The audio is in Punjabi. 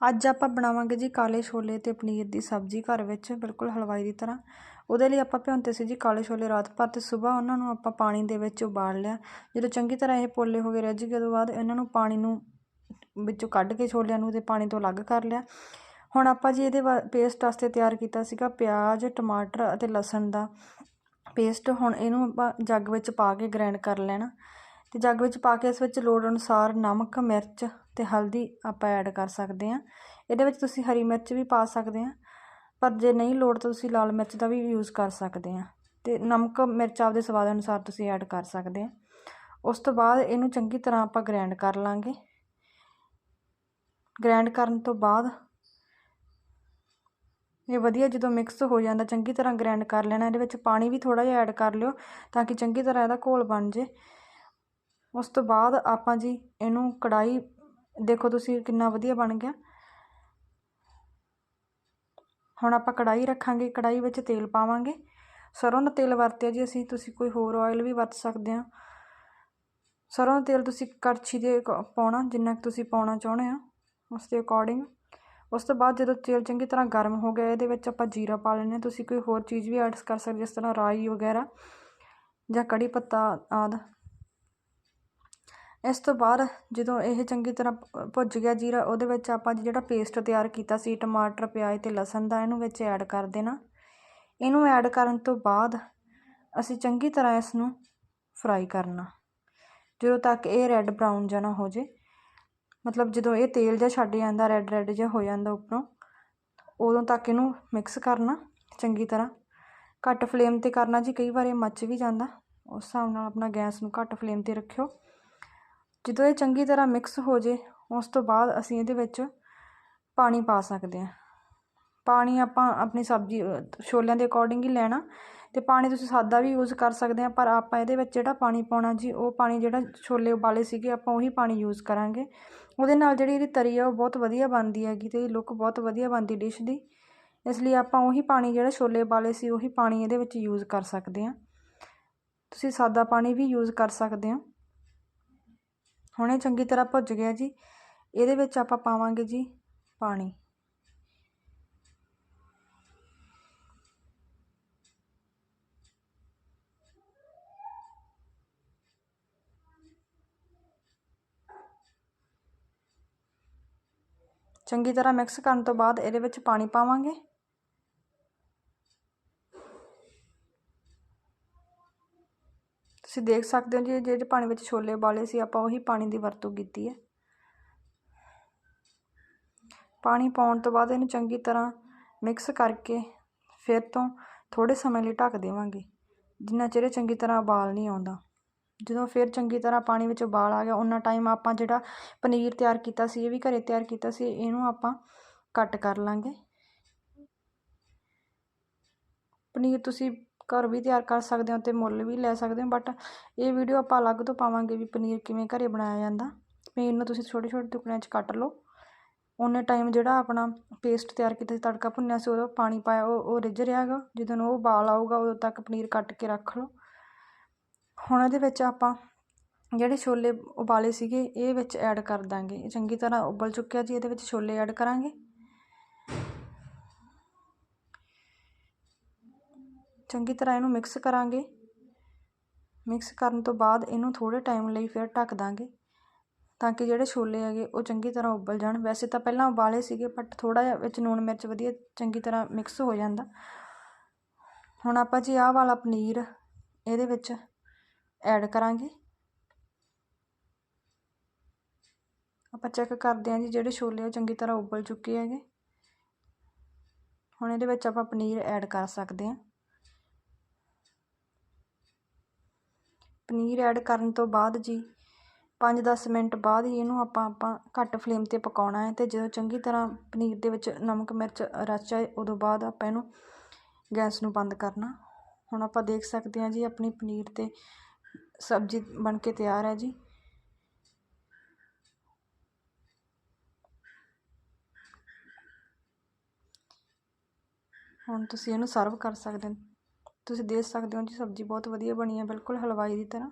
ਅੱਜ ਆਪਾਂ ਬਣਾਵਾਂਗੇ ਜੀ ਕਾਲੇ ਛੋਲੇ ਤੇ ਪਨੀਰ ਦੀ ਸਬਜ਼ੀ ਘਰ ਵਿੱਚ, ਬਿਲਕੁਲ ਹਲਵਾਈ ਦੀ ਤਰ੍ਹਾਂ। ਉਹਦੇ ਲਈ ਆਪਾਂ ਭਿਉਂਤੇ ਸੀ ਜੀ ਕਾਲੇ ਛੋਲੇ ਰਾਤ ਭਰ ਤੇ ਸਵੇਰ ਉਹਨਾਂ ਨੂੰ ਆਪਾਂ ਪਾਣੀ ਦੇ ਵਿੱਚ ਉਬਾਲ ਲਿਆ। ਜਦੋਂ ਚੰਗੀ ਤਰ੍ਹਾਂ ਇਹ ਪੋਲੇ ਹੋ ਗਏ ਰੱਜ ਗਏ ਤੋਂ ਬਾਅਦ ਇਹਨਾਂ ਨੂੰ ਪਾਣੀ ਨੂੰ ਵਿੱਚੋਂ ਕੱਢ ਕੇ ਛੋਲਿਆਂ ਨੂੰ ਤੇ ਪਾਣੀ ਤੋਂ ਅਲੱਗ ਕਰ ਲਿਆ। ਹੁਣ ਆਪਾਂ ਜੀ ਇਹਦੇ ਪੇਸਟ ਵਾਸਤੇ ਤਿਆਰ ਕੀਤਾ ਸੀਗਾ ਪਿਆਜ਼, ਟਮਾਟਰ ਅਤੇ ਲਸਣ ਦਾ ਪੇਸਟ ਹੁਣ ਇਹਨੂੰ ਆਪਾਂ ਜੱਗ ਵਿੱਚ ਪਾ ਕੇ ਗ੍ਰਾਈਂਡ ਕਰ ਲੈਣਾ। ਅਤੇ ਜੱਗ ਵਿੱਚ ਪਾ ਕੇ ਇਸ ਵਿੱਚ ਲੋੜ ਅਨੁਸਾਰ ਨਮਕ, ਮਿਰਚ ਅਤੇ ਹਲਦੀ ਆਪਾਂ ਐਡ ਕਰ ਸਕਦੇ ਹਾਂ। ਇਹਦੇ ਵਿੱਚ ਤੁਸੀਂ ਹਰੀ ਮਿਰਚ ਵੀ ਪਾ ਸਕਦੇ ਹਾਂ, ਪਰ ਜੇ ਨਹੀਂ ਲੋੜ ਤਾਂ ਤੁਸੀਂ ਲਾਲ ਮਿਰਚ ਦਾ ਵੀ ਯੂਜ਼ ਕਰ ਸਕਦੇ ਹਾਂ ਅਤੇ ਨਮਕ, ਮਿਰਚ ਆਪਦੇ ਸਵਾਦ ਅਨੁਸਾਰ ਤੁਸੀਂ ਐਡ ਕਰ ਸਕਦੇ ਹਾਂ। ਉਸ ਤੋਂ ਬਾਅਦ ਇਹਨੂੰ ਚੰਗੀ ਤਰ੍ਹਾਂ ਆਪਾਂ ਗ੍ਰਾਈਂਡ ਕਰ ਲਾਂਗੇ। ਗ੍ਰਾਈਂਡ ਕਰਨ ਤੋਂ ਬਾਅਦ ਇਹ ਵਧੀਆ ਜਦੋਂ ਮਿਕਸ ਹੋ ਜਾਂਦਾ, ਚੰਗੀ ਤਰ੍ਹਾਂ ਗ੍ਰਾਈਂਡ ਕਰ ਲੈਣਾ, ਇਹਦੇ ਵਿੱਚ ਪਾਣੀ ਵੀ ਥੋੜਾ ਜਿਹਾ ਐਡ ਕਰ ਲਿਓ ਤਾਂ ਕਿ ਚੰਗੀ ਤਰ੍ਹਾਂ ਇਹਦਾ ਘੋਲ ਬਣ ਜੇ ਉਸ ਤੋਂ ਬਾਅਦ ਆਪਾਂ ਜੀ ਇਹਨੂੰ ਕੜਾਈ ਦੇਖੋ ਤੁਸੀਂ ਕਿੰਨਾ ਵਧੀਆ ਬਣ ਗਿਆ। ਹੁਣ ਆਪਾਂ ਕੜਾਈ ਰੱਖਾਂਗੇ ਕੜਾਈ ਵਿੱਚ ਤੇਲ ਪਾਵਾਂਗੇ। ਸਰੋਂ ਦਾ ਤੇਲ ਵਰਤਿਆ ਜੀ ਅਸੀਂ, ਤੁਸੀਂ ਕੋਈ ਹੋਰ ਆਇਲ ਵੀ ਵਰਤ ਸਕਦੇ ਆ ਸਰੋਂ ਦਾ ਤੇਲ ਤੁਸੀਂ ਕੜਛੀ ਦੇ ਪਾਉਣਾ, ਜਿੰਨਾ ਕਿ ਤੁਸੀਂ ਪਾਉਣਾ ਚਾਹੁੰਦੇ ਆ ਉਸ ਦੇ ਅਕੋਰਡਿੰਗ ਉਸ ਤੋਂ ਬਾਅਦ ਜਦੋਂ ਤੇਲ ਚੰਗੀ ਤਰ੍ਹਾਂ ਗਰਮ ਹੋ ਗਿਆ, ਇਹਦੇ ਵਿੱਚ ਆਪਾਂ ਜੀਰਾ ਪਾ ਲੈਣੇ ਤੁਸੀਂ ਕੋਈ ਹੋਰ ਚੀਜ਼ ਵੀ ਐਡ ਕਰ ਸਕਦੇ ਜਿਸ ਤਰ੍ਹਾਂ ਰਾਈ ਵਗੈਰਾ ਜਾਂ ਕੜੀ ਪੱਤਾ ਆਦਿ। ਇਸ ਤੋਂ ਬਾਅਦ ਜਦੋਂ ਇਹ ਚੰਗੀ ਤਰ੍ਹਾਂ ਭੁੱਜ ਗਿਆ ਜੀਰਾ, ਉਹਦੇ ਵਿੱਚ ਆਪਾਂ ਜਿਹੜਾ ਪੇਸਟ ਤਿਆਰ ਕੀਤਾ ਸੀ, ਟਮਾਟਰ, ਪਿਆਜ਼ ਅਤੇ ਲਸਣ ਦਾ, ਇਹਨੂੰ ਵਿੱਚ ਐਡ ਕਰ ਦੇਣਾ। ਇਹਨੂੰ ਐਡ ਕਰਨ ਤੋਂ ਬਾਅਦ ਅਸੀਂ ਚੰਗੀ ਤਰ੍ਹਾਂ ਇਸ ਨੂੰ ਫਰਾਈ ਕਰਨਾ। ਜਦੋਂ ਤੱਕ ਇਹ ਰੈੱਡ ਬਰਾਊਨ ਜਿਹਾ ਨਾ ਹੋ ਜੇ, ਮਤਲਬ ਜਦੋਂ ਇਹ ਤੇਲ ਜਿਹਾ ਛੱਡ ਜਾਂਦਾ ਰੈੱਡ ਰੈੱਡ ਜਿਹਾ ਹੋ ਜਾਂਦਾ ਉੱਪਰੋਂ, ਉਦੋਂ ਤੱਕ ਇਹਨੂੰ ਮਿਕਸ ਕਰਨਾ ਚੰਗੀ ਤਰ੍ਹਾਂ। ਘੱਟ ਫਲੇਮ ਤੇ ਕਰਨਾ ਜੀ, ਕਈ ਵਾਰ ਇਹ ਮੱਚ ਵੀ ਜਾਂਦਾ। ਉਸ ਹਿਸਾਬ ਨਾਲ ਆਪਣਾ ਗੈਸ ਨੂੰ ਘੱਟ ਫਲੇਮ ਤੇ ਰੱਖਿਓ। ਜਦੋਂ ਇਹ ਚੰਗੀ ਤਰ੍ਹਾਂ ਮਿਕਸ ਹੋ ਜੇ, ਉਸ ਤੋਂ ਬਾਅਦ ਅਸੀਂ ਇਹਦੇ ਵਿੱਚ ਪਾਣੀ ਪਾ ਸਕਦੇ ਹਾਂ। ਪਾਣੀ ਆਪਾਂ ਆਪਣੀ ਸਬਜ਼ੀ ਛੋਲਿਆਂ ਦੇ ਅਕੋਰਡਿੰਗ ਹੀ ਲੈਣਾ ਤੇ ਪਾਣੀ ਤੁਸੀਂ ਸਾਦਾ ਵੀ ਯੂਜ਼ ਕਰ ਸਕਦੇ ਆ ਪਰ ਆਪਾਂ ਇਹਦੇ ਵਿੱਚ ਜਿਹੜਾ ਪਾਣੀ ਪਾਉਣਾ ਜੀ, ਉਹ ਪਾਣੀ ਜਿਹੜਾ ਛੋਲੇ ਉਬਾਲੇ ਸੀਗੇ, ਆਪਾਂ ਉਹੀ ਪਾਣੀ ਯੂਜ਼ ਕਰਾਂਗੇ। ਉਹਦੇ ਨਾਲ ਜਿਹੜੀ ਇਹਦੀ ਤਰੀ ਆ, ਉਹ ਬਹੁਤ ਵਧੀਆ ਬਣਦੀ ਹੈਗੀ ਤੇ ਲੁੱਕ ਬਹੁਤ ਵਧੀਆ ਬਣਦੀ ਡਿਸ਼ ਦੀ। ਇਸ ਲਈ ਆਪਾਂ ਉਹੀ ਪਾਣੀ ਜਿਹੜਾ ਛੋਲੇ ਉਬਾਲੇ ਸੀ, ਉਹੀ ਪਾਣੀ ਇਹਦੇ ਵਿੱਚ ਯੂਜ਼ ਕਰ ਸਕਦੇ ਆ ਤੁਸੀਂ ਸਾਦਾ ਪਾਣੀ ਵੀ ਯੂਜ਼ ਕਰ ਸਕਦੇ ਆ ਹੁਣ ਇਹ ਚੰਗੀ ਤਰ੍ਹਾਂ ਭੁੱਜ ਗਿਆ ਜੀ। ਇਹਦੇ ਵਿੱਚ ਆਪਾਂ ਪਾਵਾਂਗੇ ਜੀ ਪਾਣੀ। ਚੰਗੀ ਤਰ੍ਹਾਂ ਮਿਕਸ ਕਰਨ ਤੋਂ ਬਾਅਦ ਇਹਦੇ ਵਿੱਚ ਪਾਣੀ ਪਾਵਾਂਗੇ। ਤੁਸੀਂ ਦੇਖ ਸਕਦੇ ਹੋ ਜੀ ਜਿਹੜੇ ਪਾਣੀ ਵਿੱਚ ਛੋਲੇ ਉਬਾਲੇ ਸੀ, ਆਪਾਂ ਉਹੀ ਪਾਣੀ ਦੀ ਵਰਤੋਂ ਕੀਤੀ ਹੈ। ਪਾਣੀ ਪਾਉਣ ਤੋਂ ਬਾਅਦ ਇਹਨੂੰ ਚੰਗੀ ਤਰ੍ਹਾਂ ਮਿਕਸ ਕਰਕੇ ਫਿਰ ਤੋਂ ਥੋੜੇ ਸਮੇਂ ਲਈ ਢੱਕ ਦੇਵਾਂਗੇ। ਜਿੰਨਾ ਚਿਰ ਚੰਗੀ ਤਰ੍ਹਾਂ ਉਬਾਲ ਨਹੀਂ ਆਉਂਦਾ। ਜਦੋਂ ਫਿਰ ਚੰਗੀ ਤਰ੍ਹਾਂ ਪਾਣੀ ਵਿੱਚ ਉਬਾਲ ਆ ਗਿਆ ਉਹਨਾਂ ਟਾਈਮ ਆਪਾਂ ਜਿਹੜਾ ਪਨੀਰ ਤਿਆਰ ਕੀਤਾ ਸੀ, ਇਹ ਵੀ ਘਰੇ ਤਿਆਰ ਕੀਤਾ ਸੀ, ਇਹਨੂੰ ਆਪਾਂ ਕੱਟ ਕਰ ਲਾਂਗੇ। ਪਨੀਰ ਤੁਸੀਂ ਘਰ ਵੀ ਤਿਆਰ ਕਰ ਸਕਦੇ ਹੋ ਅਤੇ ਮੁੱਲ ਵੀ ਲੈ ਸਕਦੇ ਹੋ ਬਟ ਇਹ ਵੀਡੀਓ ਆਪਾਂ ਅਲੱਗ ਤੋਂ ਪਾਵਾਂਗੇ ਵੀ ਪਨੀਰ ਕਿਵੇਂ ਘਰੇ ਬਣਾਇਆ ਜਾਂਦਾ। ਪਨੀਰ ਨੂੰ ਤੁਸੀਂ ਛੋਟੇ ਛੋਟੇ ਟੁਕੜਿਆਂ 'ਚ ਕੱਟ ਲਓ। ਉਹਨੇ ਟਾਈਮ ਜਿਹੜਾ ਆਪਣਾ ਪੇਸਟ ਤਿਆਰ ਕੀਤਾ ਸੀ, ਤੜਕਾ ਭੁੰਨਿਆ ਸੀ, ਉਹਦਾ ਪਾਣੀ ਪਾਇਆ, ਉਹ ਉਹ ਰਿੱਝ ਰਿਹਾ ਰਿਹਾਗਾ ਜਦੋਂ ਉਹ ਉਬਾਲ ਆਊਗਾ, ਉਦੋਂ ਤੱਕ ਪਨੀਰ ਕੱਟ ਕੇ ਰੱਖ ਲਓ। ਹੁਣ ਇਹਦੇ ਵਿੱਚ ਆਪਾਂ ਜਿਹੜੇ ਛੋਲੇ ਉਬਾਲੇ ਸੀਗੇ, ਇਹ ਵਿੱਚ ਐਡ ਕਰ ਦਾਂਗੇ। ਇਹ ਚੰਗੀ ਤਰ੍ਹਾਂ ਉਬਲ ਚੁੱਕਿਆ ਜੀ, ਇਹਦੇ ਵਿੱਚ ਛੋਲੇ ਐਡ ਕਰਾਂਗੇ। ਚੰਗੀ ਤਰ੍ਹਾਂ ਇਹਨੂੰ ਮਿਕਸ ਕਰਾਂਗੇ। ਮਿਕਸ ਕਰਨ ਤੋਂ ਬਾਅਦ ਇਹਨੂੰ ਥੋੜ੍ਹੇ ਟਾਈਮ ਲਈ ਫਿਰ ਢੱਕ ਦਾਂਗੇ ਤਾਂ ਕਿ ਜਿਹੜੇ ਛੋਲੇ ਹੈਗੇ ਉਹ ਚੰਗੀ ਤਰ੍ਹਾਂ ਉਬਲ ਜਾਣ। ਵੈਸੇ ਤਾਂ ਪਹਿਲਾਂ ਉਬਾਲੇ ਸੀਗੇ ਬਟ ਥੋੜ੍ਹਾ ਜਿਹਾ ਵਿੱਚ ਲੂਣ ਮਿਰਚ ਵਧੀਆ ਚੰਗੀ ਤਰ੍ਹਾਂ ਮਿਕਸ ਹੋ ਜਾਂਦਾ। ਹੁਣ ਆਪਾਂ ਜੀ ਆਹ ਵਾਲਾ ਪਨੀਰ ਇਹਦੇ ਵਿੱਚ ਐਡ ਕਰਾਂਗੇ। ਆਪਾਂ ਚੈੱਕ ਕਰਦੇ ਹਾਂ ਜੀ ਜਿਹੜੇ ਛੋਲੇ ਉਹ ਚੰਗੀ ਤਰ੍ਹਾਂ ਉਬਲ ਚੁੱਕੇ ਹੈਗੇ। ਹੁਣ ਇਹਦੇ ਵਿੱਚ ਆਪਾਂ ਪਨੀਰ ਐਡ ਕਰ ਸਕਦੇ ਹਾਂ। ਪਨੀਰ ਐਡ ਕਰਨ ਤੋਂ ਬਾਅਦ ਜੀ 5-10 ਮਿੰਟ ਬਾਅਦ ਹੀ ਇਹਨੂੰ ਆਪਾਂ ਆਪਾਂ ਘੱਟ ਫਲੇਮ ਤੇ ਪਕਾਉਣਾ ਹੈ ਤੇ ਜਦੋਂ ਚੰਗੀ ਤਰ੍ਹਾਂ ਪਨੀਰ ਦੇ ਵਿੱਚ ਨਮਕ, ਮਿਰਚ ਰਚ ਜਾਏ ਉਦੋਂ ਬਾਅਦ ਆਪਾਂ ਇਹਨੂੰ ਗੈਸ ਨੂੰ ਬੰਦ ਕਰਨਾ। ਹੁਣ ਆਪਾਂ ਦੇਖ ਸਕਦੇ ਹਾਂ ਜੀ, ਆਪਣੀ ਪਨੀਰ ਤੇ ਸਬਜ਼ੀ ਬਣ ਕੇ ਤਿਆਰ ਹੈ ਜੀ। ਹੁਣ ਤੁਸੀਂ ਇਹਨੂੰ ਸਰਵ ਕਰ ਸਕਦੇ ਹੋ। ਤੁਸੀਂ ਦੇਖ ਸਕਦੇ ਹੋ ਜੀ ਸਬਜ਼ੀ ਬਹੁਤ ਵਧੀਆ ਬਣੀ ਹੈ ਬਿਲਕੁਲ ਹਲਵਾਈ ਦੀ ਤਰ੍ਹਾਂ।